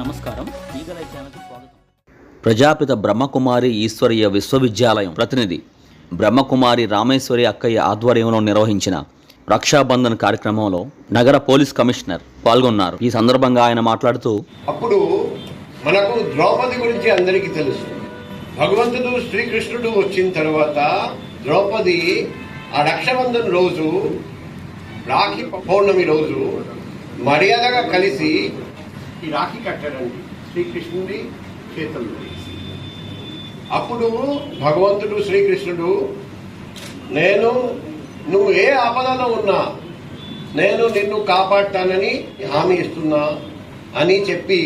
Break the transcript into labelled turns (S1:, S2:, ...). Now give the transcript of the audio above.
S1: నమస్కారం. ఈగలై ఛానల్కి స్వాగతం.
S2: ప్రజాపిత బ్రహ్మకుమారి ఈశ్వరీయ విశ్వవిద్యాలయం ప్రతినిధి బ్రహ్మకుమారి రామేశ్వరి అక్కయ్య ఆధ్వర్యంలో నిర్వహించిన రక్షాబంధన్ కార్యక్రమంలో నగర పోలీస్ కమిషనర్ పాల్గొన్నారు. ఈ సందర్భంగా ఆయన మాట్లాడుతూ
S3: అప్పుడు మనకు ద్రౌపది గురించి అందరికీ తెలుసు. భగవంతుడు శ్రీకృష్ణుడు వచ్చిన తర్వాత ద్రౌపది ఆ రక్షాబంధన్ రోజు రాఖీ పౌర్ణమి రోజు మర్యాదగా కలిసి ఈ రాఖీ కట్టారండి శ్రీకృష్ణుడి చేతుల్లో. అప్పుడు భగవంతుడు శ్రీకృష్ణుడు నేను నువ్వు ఏ ఆపదలో ఉన్నా నేను నిన్ను కాపాడతానని హామీ ఇస్తున్నా అని చెప్పి